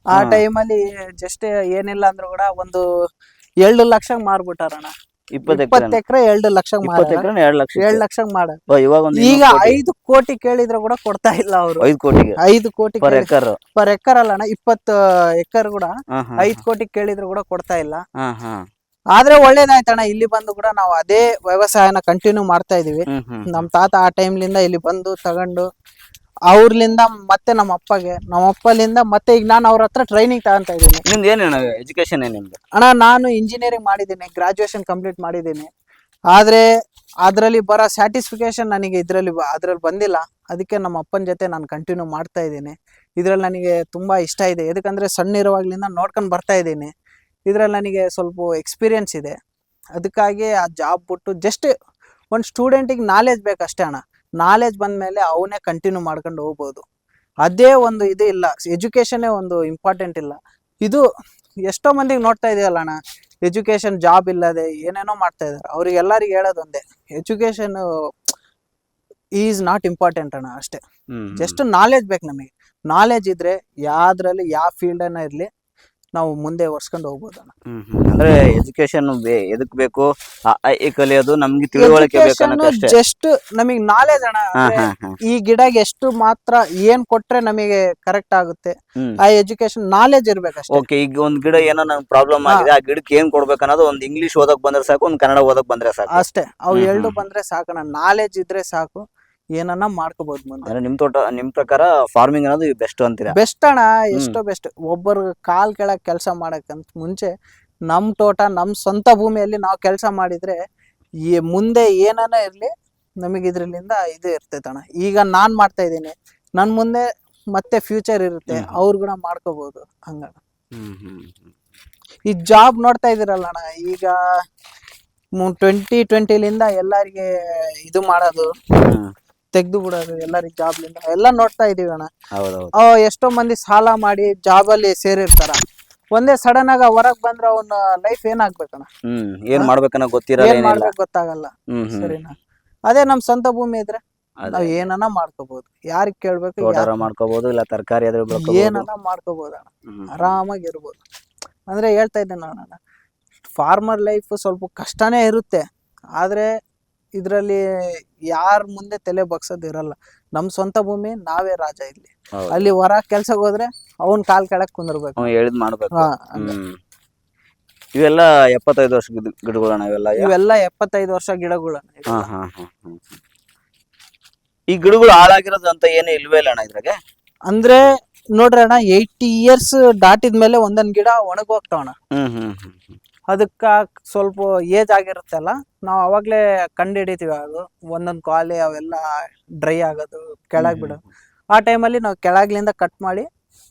ಆ. ಟೈಮಲ್ಲಿ ಜಸ್ಟ್ ಏನಿಲ್ಲ ಅಂದ್ರು ಕೂಡ ಒಂದು ಎರಡು ಲಕ್ಷ ಮಾರ್ಬಿಟ್ಟಾರಣ್ಣ ಇಪ್ಪತ್ತು ಎಕರೆ ಎರಡು ಲಕ್ಷ ಎರಡು ಲಕ್ಷ ಮಾಡ ಈಗ ಐದು ಕೋಟಿ ಕೇಳಿದ್ರು ಕೂಡ ಕೊಡ್ತಾ ಇಲ್ಲ ಅವರು. ಐದು ಕೋಟಿ ಐದು ಕೋಟಿ ಪರ್ ಎಕರ್? ಅಲ್ಲ ಅಣ್ಣ ಇಪ್ಪತ್ತು ಎಕರ್ ಕೂಡ ಐದು ಕೋಟಿ ಕೇಳಿದ್ರು ಕೂಡ ಕೊಡ್ತಾ ಇಲ್ಲ. ಆದ್ರೆ ಒಳ್ಳೇದಾಯ್ತಣ್ಣ ಇಲ್ಲಿ ಬಂದು ಕೂಡ ನಾವು ಅದೇ ವ್ಯವಸಾಯನ ಕಂಟಿನ್ಯೂ ಮಾಡ್ತಾ ಇದೀವಿ. ನಮ್ ತಾತ ಆ ಟೈಮ್ಲಿಂದ ಇಲ್ಲಿ ಬಂದು ತಗೊಂಡು ಅವ್ರಲಿಂದ ಮತ್ತೆ ನಮ್ಮ ಅಪ್ಪಗೆ. ನಮ್ಮ ಅಪ್ಪಲಿಂದ ಮತ್ತೆ ಈಗ ನಾನು ಅವ್ರ ಹತ್ರ ಟ್ರೈನಿಂಗ್ ತಗೊಂತ ಇದ್ದೀನಿ. ನಿಮ್ದು ಏನು ಎಜುಕೇಶನ್ ಏನು ನಿಮ್ದು? ಅಣ್ಣ ನಾನು ಇಂಜಿನಿಯರಿಂಗ್ ಮಾಡಿದ್ದೀನಿ ಗ್ರಾಜುಯೇಷನ್ ಕಂಪ್ಲೀಟ್ ಮಾಡಿದ್ದೀನಿ. ಆದ್ರೆ ಅದರಲ್ಲಿ ಬರೋ ಸ್ಯಾಟಿಸ್ಫಿಕೇಶನ್ ನನಗೆ ಇದರಲ್ಲಿ ಅದರಲ್ಲಿ ಬಂದಿಲ್ಲ. ಅದಕ್ಕೆ ನಮ್ಮ ಅಪ್ಪನ ಜೊತೆ ನಾನು ಕಂಟಿನ್ಯೂ ಮಾಡ್ತಾ ಇದ್ದೀನಿ. ಇದ್ರಲ್ಲಿ ನನಗೆ ತುಂಬಾ ಇಷ್ಟ ಇದೆ. ಯಾಕಂದ್ರೆ ಸಣ್ಣ ಇರುವಾಗ್ಲಿಂದ ನೋಡ್ಕೊಂಡು ಬರ್ತಾ ಇದ್ದೀನಿ. ಇದರಲ್ಲಿ ನನಗೆ ಸ್ವಲ್ಪ ಎಕ್ಸ್ಪೀರಿಯನ್ಸ್ ಇದೆ. ಅದಕ್ಕಾಗಿ ಆ ಜಾಬ್ ಬಿಟ್ಟು ಜಸ್ಟ್ ಒಂದು ಸ್ಟೂಡೆಂಟಿಗೆ ನಾಲೆಜ್ ಬೇಕಷ್ಟೇ ಅಣ್ಣ. ನಾಲೆಜ್ ಬಂದಮೇಲೆ ಅವನೇ ಕಂಟಿನ್ಯೂ ಮಾಡ್ಕೊಂಡು ಹೋಗ್ಬೋದು. ಅದೇ ಒಂದು ಇದು ಇಲ್ಲ. ಎಜುಕೇಷನೇ ಒಂದು ಇಂಪಾರ್ಟೆಂಟ್ ಇಲ್ಲ. ಇದು ಎಷ್ಟೋ ಮಂದಿಗೆ ನೋಡ್ತಾ ಇದೆಯಲ್ಲ ಅಣ್ಣ. ಎಜುಕೇಶನ್ ಜಾಬ್ ಇಲ್ಲದೆ ಏನೇನೋ ಮಾಡ್ತಾ ಇದ್ದಾರೆ ಅವ್ರಿಗೆಲ್ಲರಿಗೆ ಹೇಳೋದು ಒಂದೇ. ಎಜುಕೇಶನ್ ಈಸ್ ನಾಟ್ ಇಂಪಾರ್ಟೆಂಟ್ ಅಣ್ಣ ಅಷ್ಟೇ. ಜಸ್ಟ್ ನಾಲೆಜ್ ಬೇಕು ನಮಗೆ. ನಾಲೆಜ್ ಇದ್ರೆ ಯಾವ್ದ್ರಲ್ಲಿ ಯಾವ ಫೀಲ್ಡ್ ಅನ್ನ ಇರ್ಲಿ ನಾವು ಮುಂದೆ ಒರ್ಸ್ಕೊಂಡು ಹೋಗ್ಬೋದು ಅಣ್ಣ. ಅಂದ್ರೆ ಎಜುಕೇಶನ್ ಎದಕ್ ಬೇಕು? ಆ, ಆ, ಈ ಕಲಿಯೋದು ನಮ್ಗೆ ತಿಳುವಳಿಕೆ ಬೇಕು ಅನ್ನೋದಷ್ಟೇ ಜಸ್ಟ್ ನಮಗೆ ನಾಲೆಜ್ ಅಣ್ಣ ಅಂದ್ರೆ ಹಾ ಹಾ. ಈ ಗಿಡಗೆ ಎಷ್ಟು ಮಾತ್ರ ಏನ್ ಕೊಟ್ರೆ ನಮಗೆ ಕರೆಕ್ಟ್ ಆಗುತ್ತೆ. ಹ್ಮ್. ಆ ಎಜುಕೇಶನ್ ನಾಲೆಜ್ ಇರ್ಬೇಕಷ್ಟೇ. ಓಕೆ ಈಗ ಒಂದ್ ಗಿಡ ಏನೋ ನಮ್ಗೆ ಪ್ರಾಬ್ಲಮ್ ಹಾ. ಆಗಿದೆ ಆ ಗಿಡಕ್ಕೆ ಏನ್ ಕೊಡ್ಬೇಕು ಅನ್ನೋದು ಒಂದ್ ಇಂಗ್ಲಿಷ್ ಓದಕ್ ಬಂದ್ರೆ ಸಾಕು ಒಂದ್ ಕನ್ನಡ ಓದಕ್ ಬಂದ್ರೆ ಸಾಕು. ಅಷ್ಟೇ ಅವು ಹ್ಮ್, ಎರಡು ಹ್ಮ್. ಬಂದ್ರೆ ಸಾಕಣ್ಣ. ನಾಲೆಜ್ ಇದ್ರೆ ಸಾಕು. ಏನನ್ನ ಮಾಡ್ಕೋಬಹುದು ಮುಂದೆ. ಅಂದ್ರೆ ನಿಮ್ ತೋಟ ನಿಮ್ ಪ್ರಕಾರ ಫಾರ್ಮಿಂಗ್ ಅನ್ನೋದು ಬೆಸ್ಟ್ ಅಂತೀರಾ? ಬೆಸ್ಟ್ ಅಣ್ಣ ಎಷ್ಟೋ ಬೆಸ್ಟ್ ಒಬ್ಬರ ಕಾಲ್ ಕೆಳಕ್ ಕೆಲಸ ಮಾಡಕ್ಕಂತ ಮುಂಚೆ ನಮ್ ತೋಟ ನಮ್ ಸ್ವಂತ ಭೂಮಿಯಲ್ಲಿ ನಾವು ಕೆಲಸ ಮಾಡಿದ್ರೆ ಈ ಮುಂದೆ ಏನನ ಇರ್ಲಿ ನಮಗೆ ಇದ್ರಲ್ಲಿಂದ ಇದು ಇರ್ತೈತಣ್ಣ ಈಗ ನಾನ್ ಮಾಡ್ತಾ ಇದ್ದೀನಿ. ನನ್ ಮುಂದೆ ಮತ್ತೆ ಫ್ಯೂಚರ್ ಇರುತ್ತೆ. ಅವ್ರ ಕೂಡ ಮಾಡ್ಕೋಬಹುದು ಹಂಗ ಹ್ಮ್ ಹ್ಮ್ ಹ್ಮ್. ಈ ಜಾಬ್ ನೋಡ್ತಾ ಇದೀರಲ್ಲ ಅಣ್ಣ ಈಗ ಟ್ವೆಂಟಿ ಟ್ವೆಂಟಿಲಿಂದ ಎಲ್ಲರಿಗೆ ಇದು ಮಾಡೋದು. ತೆಗ್ದು ಬಿಡೋದು ಎಲ್ಲರಿಗೆ ಜಾಬ್ಲಿಂದ ಎಲ್ಲ ನೋಡ್ತಾ ಇದೀವಿ ಅಣ್ಣ. ಹೌದೌದು. ಆ, ಎಷ್ಟೋ ಮಂದಿ ಸಾಲ ಮಾಡಿ ಜಾಬ್ ಅಲ್ಲಿ ಸೇರಿರ್ತಾರ. ಒಂದೇ ಸಡನ್ ಆಗಿ ಹೊರಗ್ ಬಂದ್ರೆ ಅವನ ಲೈಫ್ ಏನಾಗ್ಬೇಕಣ್ಣ? ಹ್ಮ್ ಏನ್ ಮಾಡ್ಬೇಕನ್ನ ಗೊತ್ತಿರಲ್ಲ ಏನ್ ಏನಿಲ್ಲ. ಮಾಡ್ಬೇಕು ಗೊತ್ತಾಗಲ್ಲ. ಹ್ಮ್ ಹ್ಮ್. ಸರಿನಾ? ಅದೇ ನಮ್ ಸ್ವಂತ ಭೂಮಿ ಇದ್ರೆ ಅದೇ. ನಾವ್ ಏನನ ಮಾಡ್ಕೋಬಹುದು ಯಾರಿಗ್ ಕೇಳ್ಬೇಕು ತೋಟಾರ ಮಾಡ್ಕೋಬಹುದು ಇಲ್ಲ ತರಕಾರಿ ಅದ್ರ ಬೆಳ್ಕೋಬಹುದು ಏನನ ಮಾಡ್ಕೋಬಹುದು ಅಣ್ಣ. ಹ್ಮ್. ಆರಾಮಾಗಿ ಇರ್ಬೋದು ಅಂದ್ರೆ ಹೇಳ್ತಾ ಇದ್ದೇನೆ ನಾನು ಫಾರ್ಮರ್ ಲೈಫ್ ಸ್ವಲ್ಪ ಕಷ್ಟನೇ ಇರುತ್ತೆ. ಆದ್ರೆ ಇದ್ರಲ್ಲಿ ಯಾರ ಮುಂದೆ ತಲೆ ಬಗ್ಸೋದ್ ಇರಲ್ಲ. ನಮ್ ಸ್ವಂತ ಭೂಮಿ ನಾವೇ ರಾಜ ಇಲ್ಲಿ. ಹೌದು. ಅಲ್ಲಿ ಹೊರ ಕೆಲ್ಸಕ್ಕೆ ಹೋದ್ರೆ ಅವನ್ ಕಾಲ್ ಕೆಳಕ್ ಕುಂದಿರ್ಬೇಕು. ಅವ್ನು ಹೇಳಿದ್ ಮಾಡ್ಬೇಕು. ಹಾ ಹ್ಮ್. ಇವೆಲ್ಲ ಎಪ್ಪತ್ತೈದು ವರ್ಷ ಗಿಡಗಳ ಇವೆಲ್ಲ ಇವೆಲ್ಲ ಎಪ್ಪತ್ತೈದು ವರ್ಷ ಗಿಡಗಳು ಹಾ ಹಾ ಹಾ ಹ್ಮ್. ಈ ಗಿಡಗಳು ಹಾಳಾಗಿರೋದು ಅಂತ ಏನು ಇಲ್ವೇ ಇಲ್ಲ ಅಣ್ಣ ಇದ್ರಾಗೆ? ಅಂದ್ರೆ ನೋಡ್ರಿ ಅಣ್ಣ ಏಯ್ಟಿ ಇಯರ್ಸ್ ದಾಟಿದ್ಮೇಲೆ ಒಂದೊಂದ್ ಗಿಡ ಒಣಗ್ ಹೋಗ್ತಾವಣ್ಣ. ಹ್ಮ್ ಹ್ಮ್ ಹ್ಮ್ ಹ್ಮ್. ಅದಕ್ಕ ಸ್ವಲ್ಪ ಏಜ್ ಆಗಿರುತ್ತಲ್ಲ ನಾವು ಅವಾಗ್ಲೇ ಕಂಡು ಹಿಡಿತೀವಿ ಅದು. ಒಂದೊಂದ್ ಕಾಲಿ ಅವೆಲ್ಲ ಡ್ರೈ ಆಗೋದು ಕೆಳಗ್ ಬಿಡೋದು. ಆ ಟೈಮಲ್ಲಿ ನಾವು ಕೆಳಗ್ಲಿಂದ ಕಟ್ ಮಾಡಿ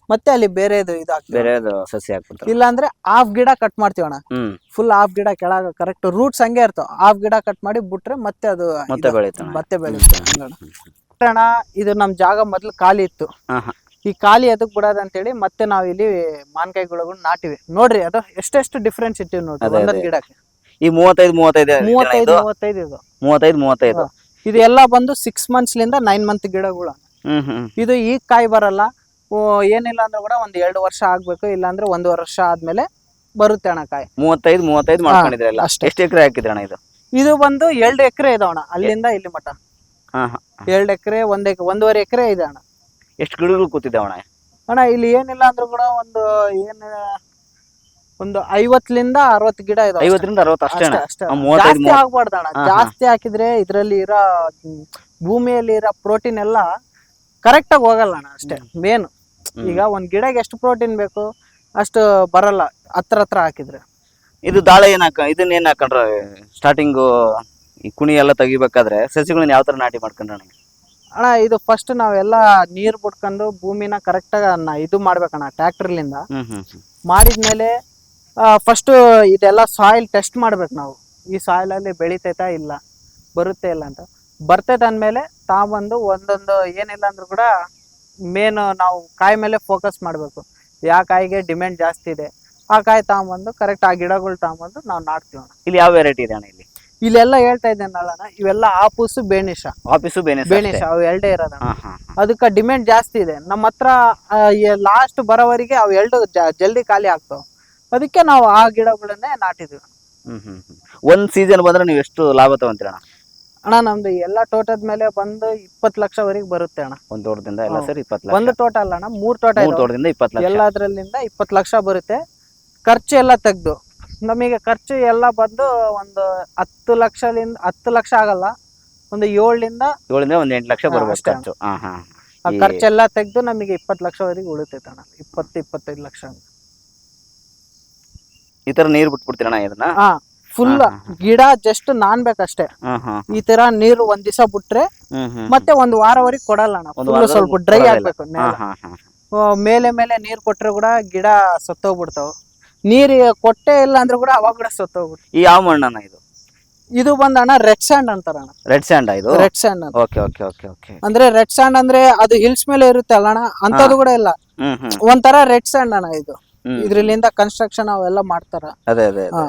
ಮತ್ತೆ ಅಲ್ಲಿ ಬೇರೆದು ಇದು ಬೇರೆ ಸಸಿ ಹಾಕ್ಬಿಟ್ಟು ಇಲ್ಲ ಅಂದ್ರೆ ಹಾಫ್ ಗಿಡ ಕಟ್ ಮಾಡ್ತೀವಿ ಅಣ್ಣ ಫುಲ್ ಹಾಫ್ ಗಿಡ ಕೆಳಗ ಕರೆಕ್ಟ್ ರೂಟ್ಸ್ ಹಂಗೆ ಇರ್ತಾವ. ಹಾಫ್ ಗಿಡ ಕಟ್ ಮಾಡಿ ಬಿಟ್ರೆ ಮತ್ತೆ ಅದು ಮತ್ತೆ ಮತ್ತೆ ಬೆಳೀತದೆ. ಅಣ್ಣ ಇದು ನಮ್ ಜಾಗ ಮೊದ್ಲು ಖಾಲಿ ಇತ್ತು. ಈ ಖಾಲಿ ಎದಕ್ ಅಂತ ಅಂತೇಳಿ ಮತ್ತೆ ನಾವ್ ಇಲ್ಲಿ ಮಾನ್ಕಾಯಿ ಗಿಡಗಳು ನಾಟಿವಿ. ನೋಡ್ರಿ ಅದು ಎಷ್ಟೆಷ್ಟು ಡಿಫ್ರೆನ್ಸ್ ಇಟ್ಟಿವಿ ನೋಡ್ರಿ ಅದೇ, ಒಂದೊಂದ್ ಅದೇ. ಗಿಡಕ್ಕೆ. ಈ ಮೂವತ್ತೈದು ಮೂವತ್ತೈದು ಇದೆ ಮೂವತ್ತೈದು ಇದು? ಮೂವತ್ತೈದು ಇದು. ಮೂವತ್ತೈದು ಮೂವತ್ತೈದು. ಹಾ. ಇದು ಎಲ್ಲ ಬಂದು ಸಿಕ್ಸ್ ಮಂತ್ಸ್ ಲಿಂದ ನೈನ್ ಮಂತ್ ಗಿಡಗಳು. ಹ್ಮ್ ಹ್ಮ್. ಇದು ಈಗ ಕಾಯಿ ಬರಲ್ಲ. ಓ, ಏನಿಲ್ಲ ಅಂದ್ರೆ ಕೂಡ ಒಂದ್ ಎರಡು ವರ್ಷ ಆಗ್ಬೇಕು ಇಲ್ಲ ಅಂದ್ರೆ ಒಂದ್ ವರ್ಷ ಆದ್ಮೇಲೆ ಬರುತ್ತೆ ಅಣ್ಣ ಕಾಯಿ. ಮೂವತ್ತೈದು ಮೂವತ್ತೈದು ಮಾಡ್ಕೊಂಡಿದ್ರಲ್ಲ ಅಷ್ಟೇ. ಎಷ್ಟು ಎಕರೆ ಹಾಕಿದ್ರಿ ಅಣ್ಣ ಇದು? ಇದು ಬಂದು ಎರಡು ಎಕರೆ ಅಣ್ಣ ಅಲ್ಲಿಂದ ಇಲ್ಲಿ ಮಟ್ಟ ಹಾ ಹಾ ಎರಡು ಎಕರೆ ಒಂದ್ ಎಕರೆ ಒಂದೂವರೆ ಎಕರೆ ಇದೆ ಅಣ್ಣ. ಎಷ್ಟು ಗಿಡಗಳು ಕೂತಿದ್ದಾವ ಅಣ್ಣ ಅಣ್ಣ ಇಲ್ಲಿ ಏನಿಲ್ಲ ಅಂದ್ರೂ ಕೂಡ ಒಂದು ಏನ್ ಒಂದು ಐವತ್ತಲಿಂದ ಅರವತ್ತು ಗಿಡ ಇದೆ. ಐವತ್ತರಿಂದ ಅರವತ್ತು ಅಷ್ಟೇ ಅಣ್ಣ ಅಷ್ಟೇ. ಮೂವತ್ತೈದು ಜಾಸ್ತಿ ಮೂವತ್ತು. ಆಗ್ಬಾರ್ದು ಅಣ್ಣ ಹಾ, ಹಾ. ಜಾಸ್ತಿ ಹಾಕಿದ್ರೆ ಇದ್ರಲ್ಲಿ ಇರೋ ಭೂಮಿಯಲ್ಲಿ ಇರೋ ಪ್ರೋಟೀನ್ ಎಲ್ಲ ಕರೆಕ್ಟ್ ಆಗಿ ಹೋಗಲ್ಲ ಅಣ್ಣ ಅಷ್ಟೇ ಮೇನ್ ಹ್ಮ್. ಈಗ ಒಂದ್ ಗಿಡಕ್ಕೆ ಎಷ್ಟು ಪ್ರೋಟೀನ್ ಬೇಕು ಅಷ್ಟು ಬರಲ್ಲ ಹತ್ರ ಹತ್ರ ಹಾಕಿದ್ರೆ ಇದು ದಾಳೆ ಏನ್ ಹಾಕ ಇದನ್ನ ಏನ್ ಹಾಕೊಂಡ್ರ ಸ್ಟಾರ್ಟಿಂಗ್ ಈ ಕುಣಿ ಎಲ್ಲ ತೆಗಿಬೇಕಾದ್ರೆ ಸಸಿಗಳನ್ನ ಯಾವ ತರ ನಾಟಿ ಮಾಡ್ಕೊಂಡ್ರ ಅಣ್ಣ ಇದು ಫಸ್ಟ್ ನಾವೆಲ್ಲ ನೀರ್ ಬಿಟ್ಕೊಂಡು ಭೂಮಿನ ಕರೆಕ್ಟ್ ಆಗಿ ಇದು ಮಾಡ್ಬೇಕಣ್ಣ ಟ್ರ್ಯಾಕ್ಟರ್ಲಿಂದ ಮಾಡಿದ್ಮೇಲೆ ಫಸ್ಟ್ ಇದೆಲ್ಲ ಸಾಯಿಲ್ ಟೆಸ್ಟ್ ಮಾಡ್ಬೇಕು ನಾವು. ಈ ಸಾಯಿಲಲ್ಲಿ ಬೆಳಿತೈತಾ ಇಲ್ಲ ಬರುತ್ತೆ ಇಲ್ಲ ಅಂತ. ಬರ್ತೈತೆ ಅಂದಮೇಲೆ ತಾಂಬಂದು ಒಂದೊಂದು ಏನಿಲ್ಲ ಅಂದ್ರೂ ಕೂಡ ಮೇನ್ ನಾವು ಕಾಯಿ ಮೇಲೆ ಫೋಕಸ್ ಮಾಡಬೇಕು. ಯಾವ ಕಾಯಿಗೆ ಡಿಮ್ಯಾಂಡ್ ಜಾಸ್ತಿ ಇದೆ ಆ ಕಾಯಿ ತಗೊಂಬಂದು ಕರೆಕ್ಟ್ ಆ ಗಿಡಗಳು ತಗೊಂಬಂದು ನಾವು ನಾಡ್ತೀವಿ ಇಲ್ಲಿ ಯಾವ ವೆರೈಟಿ ಇದೆ ಅಣ್ಣ ಇಲ್ಲಿ? ಇಲ್ಲೆಲ್ಲ ಹೇಳ್ತಾ ಇದ್ದೇನೆ ಅಣ್ಣ ಇವೆಲ್ಲ ಆಪೂಸು ಬೇಣೇಶ ಆಫೀಸು ಬೇನೆ ಬೇಣಿಶ ಅವು ಎರಡೇ ಇರೋದಣ್ಣ ಹಾ ಹಾ ಅದಕ್ಕೆ ಡಿಮ್ಯಾಂಡ್ ಜಾಸ್ತಿ ಇದೆ. ನಮ್ಮ ಹತ್ರ ಲಾಸ್ಟ್ ಬರೋವರೆಗೆ ಅವು ಎರಡು ಜ- ಜಲ್ದಿ ಖಾಲಿ ಆಗ್ತಾವ. ಅದಕ್ಕೆ ನಾವು ಆ ಗಿಡಗಳನ್ನೇ ನಾಟಿದ್ವಿ. ಹ್ಮ್ ಹ್ಮ್ ಹ್ಮ್. ಒಂದ್ ಸೀಸನ್ ಬಂದ್ರೆ ನೀವು ಎಷ್ಟು ಲಾಭ ತಗೊಂತೀರ ಅಣ್ಣ? ನಮ್ದು ಎಲ್ಲ ತೋಟದ ಮೇಲೆ ಬಂದು ಇಪ್ಪತ್ತು ಲಕ್ಷವರೆಗೆ ಬರುತ್ತೆ ಅಣ್ಣ. ಒಂದ್ ತೋಟದಿಂದ ಎಲ್ಲ ಸರಿ ಸೇರಿ ಇಪ್ಪತ್ತು ಒಂದು ಲಕ್ಷ ತೋಟ ಅಲ್ಲ ಅಣ್ಣ ಮೂರ್ ತೋಟ ಮೂರ್ ಇದಾವೆ. ತೋಟದಿಂದ ಇಪ್ಪತ್ತು ಲಕ್ಷ. ಎಲ್ಲದ್ರಲ್ಲಿಂದ ಇಪ್ಪತ್ತು ಲಕ್ಷ ಬರುತ್ತೆ. ಖರ್ಚು ಎಲ್ಲ ತೆಗ್ದು. ನಮಗೆ ಖರ್ಚು ಎಲ್ಲ ಬಂದು ಒಂದು ಹತ್ತು ಲಕ್ಷದಿಂದ ಹತ್ತು ಲಕ್ಷ ಆಗಲ್ಲ. ಒಂದು ಏಳರಿಂದ ಏಳರಿಂದ ಒಂದ್ ಎಂಟು ಲಕ್ಷ ಬರ್ಬೇಕು ಅಷ್ಟೇ. ಖರ್ಚು. ಹಾ ಹಾ ಆ ಖರ್ಚೆಲ್ಲ ತೆಗೆದು ನಮಗೆ ಇಪ್ಪತ್ತು ಲಕ್ಷವರೆಗೆ ಉಳಿತೈತೆ ಅಣ್ಣ. ಇಪ್ಪತ್ತು ಇಪ್ಪತ್ತೈದು ಲಕ್ಷ. ಈ ತರ ನೀರು ಬಿಟ್ಬಿಡ್ತೀರಣ್ಣ ಇದನ್ನ? ಹಾ ಫುಲ್ ಹಾ, ಹಾ, ಗಿಡ ಜಸ್ಟ್ ನಾನ್ ಬೇಕಷ್ಟೇ ಹಾ ಈ ತರ ನೀರು ಒಂದ್ ದಿವಸ ಬಿಟ್ರೆ ಹ್ಮ್ ಹ್ಮ್ ಮತ್ತೆ ಒಂದ್ ವಾರವರೆಗೆ ಕೊಡಲ್ಲ ಅಣ್ಣ. ಒಂದು ಫುಲ್ ವಾರದಲ್ಲಿ ಸ್ವಲ್ಪ ಡ್ರೈ ಕೊಡಲ್ಲ. ಆಗ್ಬೇಕು ಹಾ ನೆಲ. ಹಾ ಹಾ. ಆ, ಮೇಲೆ ಮೇಲೆ ನೀರ್ ಕೊಟ್ರೆ ಕೂಡ ಗಿಡ ಸತ್ತೋಗ್ಬಿಡ್ತಾವ. ನೀರ್ ಕೊಟ್ಟೆ ಇಲ್ಲ ಅಂದ್ರೆ ಕೂಡ ಅವಾಗ ಕೂಡ ಸತ್ತೋಗ್ಬಿಡ್ತಾವ ಈ ಯಾವ ಮಣ್ಣಣ್ಣ ಇದು? ಇದು ಬಂದ ಅಣ್ಣ ರೆಡ್ ಸ್ಯಾಂಡ್ ಅಂತಾರ ಅಣ್ಣ ರೆಡ್ ಸ್ಯಾಂಡ್ ಇದು? ರೆಡ್ ಸ್ಯಾಂಡ್ ಅಂತ ಓಕೆ ಓಕೆ ಓಕೆ ಓಕೆ ಅಂದ್ರೆ ರೆಡ್ ಸ್ಯಾಂಡ್ ಅಂದ್ರೆ ಅದು ಹಿಲ್ಸ್ ಮೇಲೆ ಇರುತ್ತೆ ಅಲ್ಲ ಅಣ್ಣ? ಅಂತದ್ದು ಕೂಡ ಇಲ್ಲ. ಹ್ಮ್ ಹ್ಮ್. ಒಂಥರ ರೆಡ್ ಸ್ಯಾಂಡ್ ಅಣ್ಣ ಇದು. ಹ್ಮ್. ಇದ್ರಲ್ಲಿಂದ ಕನ್ಸ್ಟ್ರಕ್ಷನ್ ಅವೆಲ್ಲ ಮಾಡ್ತಾರ. ಅದೇ ಅದೇ ಅದೇ ಹಾ.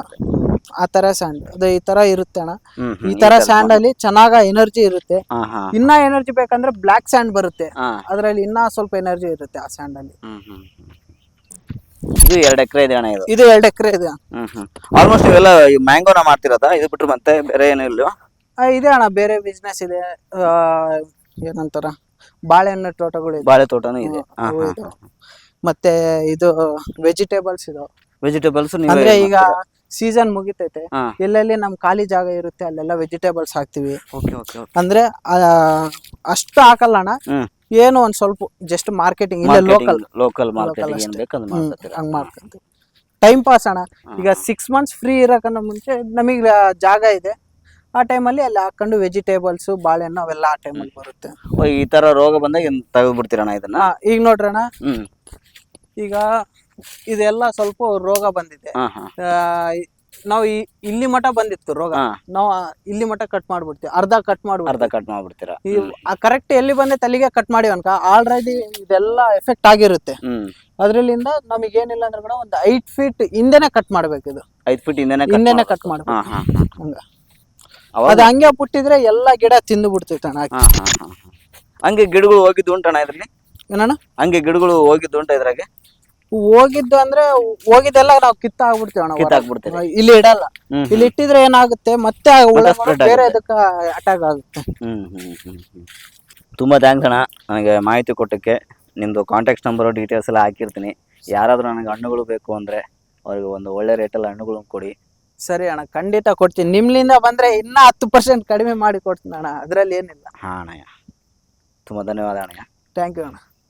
ಆ ತರ ಸ್ಯಾಂಡ್. ಅದೇ ಈ ತರ ಇರುತ್ತೆ ಅಣ್ಣ. ಹ್ಮ್ ಈ ತರ ಸ್ಯಾಂಡ್ ಅಲ್ಲಿ ಚೆನ್ನಾಗ ಎನರ್ಜಿ ಇರುತ್ತೆ. ಹಾ ಹಾ ಇನ್ನ ಎನರ್ಜಿ ಬೇಕಂದ್ರೆ ಬ್ಲಾಕ್ ಸ್ಯಾಂಡ್ ಬರುತ್ತೆ. ಹಾ. ಅದ್ರಲ್ಲಿ ಇನ್ನ ಸ್ವಲ್ಪ ಎನರ್ಜಿ ಇರುತ್ತೆ ಆ ಸ್ಯಾಂಡ್ ಅಲ್ಲಿ. ಹ್ಮ್ ಹ್ಮ್ ಹ್ಮ್. ಇದು ಎರಡು ಎಕರೆ ಇದೆ ಅಣ್ಣ ಇದು. ಇದು ಎರಡು ಎಕರೆ ಇದೆ. ಹ್ಮ್ ಹ್ಮ್. ಆಲ್ಮೋಸ್ಟ್ ಇವೆಲ್ಲ ಮ್ಯಾಂಗೋನ ಮಾಡ್ತಿರೋದಾ? ಇದು ಬಿಟ್ರೆ ಮತ್ತೆ ಬೇರೆ ಏನು ಇಲ್ವಾ? ಆ, ಇದೆ ಅಣ್ಣ ಬೇರೆ ಬಿಸ್ನೆಸ್ ಇದೆ. ಆ, ಏನಂತಾರ? ಬಾಳೆಹಣ್ಣು ತೋಟಗಳು ಇದೆ. ಬಾಳೆ ತೋಟನೂ ಇದೆ. ಮತ್ತೆ ಇದು ವೆಜಿಟೇಬಲ್ಸ್ ಇದು. ವೆಜಿಟೇಬಲ್ಸ್ ಅಂದ್ರೆ ಈಗ ಸೀಸನ್ ಮುಗಿತೈತೆ. ಹಾ. ಎಲ್ಲೆಲ್ಲಿ ನಮ್ ಖಾಲಿ ಜಾಗ ಇರುತ್ತೆ ಅಲ್ಲೆಲ್ಲ ವೆಜಿಟೇಬಲ್ಸ್ ಹಾಕ್ತಿವಿ. ಓಕೆ ಓಕೆ ಅಂದ್ರೆ ಆ, ಅಷ್ಟು ಹಾಕಲ್ಲ ಅಣ್ಣ. ಹ್ಮ್. ಏನು ಒಂದ್ ಸ್ವಲ್ಪ ಜಸ್ಟ್ ಮಾರ್ಕೆಟಿಂಗ್ ಇಲ್ಲ ಲೋಕಲ್ ಲೋಕಲ್ ಮಾರ್ಕೆಟಿಂಗ್ ಏನ್. ಬೇಕು ಮಾಡ್ಕೊತೀರಾ. ಹಂಗ್ ಮಾಡ್ಕೊಂತೀವಿ. ಟೈಮ್ ಪಾಸ್ ಅಣ್ಣ. ಈಗ ಸಿಕ್ಸ್ ಮಂತ್ಸ್ ಫ್ರೀ ಇರಕನ್ನ ಮುಂಚೆ ನಮಗೆ ಜಾಗ ಇದೆ. ಆ ಟೈಮಲ್ಲಿ ಅಲ್ಲಿ ಹಾಕೊಂಡು ವೆಜಿಟೇಬಲ್ಸ್ ಬಾಳೆಹಣ್ಣು ಅವೆಲ್ಲ ಆ ಟೈಮಲ್ಲಿ ಬರುತ್ತೆ. ಓ, ಈ ತರ ರೋಗ ಬಂದಾಗ ಏನ್ ತೆಗೆದ್ಬಿಡ್ತೀರಣ್ಣ ಇದನ್ನ? ಹಾ ಈಗ ನೋಡ್ರಣ್ಣ ಹ್ಮ್. ಈಗ ಇದೆಲ್ಲ ಸ್ವಲ್ಪ ರೋಗ ಬಂದಿದೆ. ಹಾ ಹಾ. ಆ, ನಾವು ಈ- ಇಲ್ಲಿ ಮಠ ಬಂದಿತ್ತು ರೋಗ. ನಾವ್ ನಾವು ಆ ಇಲ್ಲಿ ಮಠ ಕಟ್ ಮಾಡ್ಬಿಡ್ತೀವಿ. ಅರ್ಧ ಕಟ್ ಅರ್ಧ ಮಾಡ್ಬಿಡ್ತೀವಿ ಕಟ್ ಮಾಡ್ಬಿಡ್ತೀರಾ? ಈ ಕರೆಕ್ಟ್ ಎಲ್ಲಿ ಬಂದೆ ತಲೆಗೆ ಕಟ್ ಮಾಡಿ ಅನ್ಕ ಆಲ್ರೆಡಿ ಇದೆಲ್ಲ ಎಫೆಕ್ಟ್ ಆಗಿರುತ್ತೆ. ಹ್ಮ್. ಅದ್ರಲ್ಲಿಂದ ನಮಗೆ ಏನಿಲ್ಲ ಅಂದ್ರೆ ಕೂಡ ಒಂದು ಐಟ್ ಫೀಟ್ ಹಿಂದೆನೆ ಕಟ್ ಮಾಡ್ಬೇಕು ಇದು. ಐದ್ ಫೀಟ್ ಹಿಂದೆನೆ cut ಹಿಂದೆನೆ ಮಾಡ್ಬೇಕು. ಕಟ್ ಮಾಡ್ಬೇಕು. ಹಾ ಹಾ ಹಾ. ಹಂಗ. ಅವಾಗ ಅದು ಹಂಗೆ ಪುಟ್ಟಿದ್ರೆ ಎಲ್ಲಾ ಗಿಡ ತಿಂದು ಬಿಡ್ತೈತೆ ಅಣ್ಣ ಹಾ ಹಾ ಹಾ ಹಾ. ಹಂಗೆ ಗಿಡಗಳು ಹೋಗಿದ್ದು ಉಂಟಣ್ಣ ಇದ್ರಲ್ಲಿ? ಏನಣ್ಣ? ಹಂಗೆ ಗಿಡಗಳು ಹೋಗಿದ್ದು ಉಂಟ ಇದ್ರಾಗೆ? ಹೋಗಿದ್ದು ಅಂದ್ರೆ ಹೋಗಿದ್ದೆಲ್ಲ ನಾವು ಕಿತ್ತ ಆಗ್ಬಿಡ್ತೇವೆ. ಇಲ್ಲಿ ಇಡಲ್ಲ. ಇಲ್ಲಿ ಇಟ್ಟಿದ್ರೆ ಏನಾಗುತ್ತೆ? ಮತ್ತೆ ಬೇರೆ ಇದಕ್ಕ ಅಟ್ಯಾಕ್ ಆಗುತ್ತೆ. ಹ್ಮ್ ಹ್ಮ್ ಹ್ಮ್ ಹ್ಮ್ ತುಂಬ ಥ್ಯಾಂಕ್ಸ್ ಅಣ್ಣ. ನನಗೆ ಮಾಹಿತಿ ಕೊಟ್ಟಕ್ಕೆ. ನಿಮ್ದು ಕಾಂಟ್ಯಾಕ್ಟ್ ನಂಬರ್ ಡೀಟೇಲ್ಸ್ ಎಲ್ಲ ಹಾಕಿರ್ತೀನಿ. ಯಾರಾದರೂ ನನಗೆ ಹಣ್ಣುಗಳು ಬೇಕು ಅಂದ್ರೆ ಅವ್ರಿಗೆ ಒಂದು ಒಳ್ಳೆ ರೇಟಲ್ಲಿ ಹಣ್ಣುಗಳು ಕೊಡಿ. ಸರಿ ಅಣ್ಣ ಖಂಡಿತ ಕೊಡ್ತೀನಿ. ನಿಮ್ಲಿಂದ ಬಂದ್ರೆ ಇನ್ನ ಹತ್ತು ಪರ್ಸೆಂಟ್ ಕಡಿಮೆ ಮಾಡಿ ಕೊಡ್ತೀನಿ ಅಣ್ಣ. ಅದ್ರಲ್ಲಿ ಏನಿಲ್ಲ. ಹಾಂ ಅಣ್ಣಯ್ಯ. ತುಂಬ ಧನ್ಯವಾದ ಅಣ್ಣಯ್ಯ. ಥ್ಯಾಂಕ್ ಯು ಅಣ್ಣ.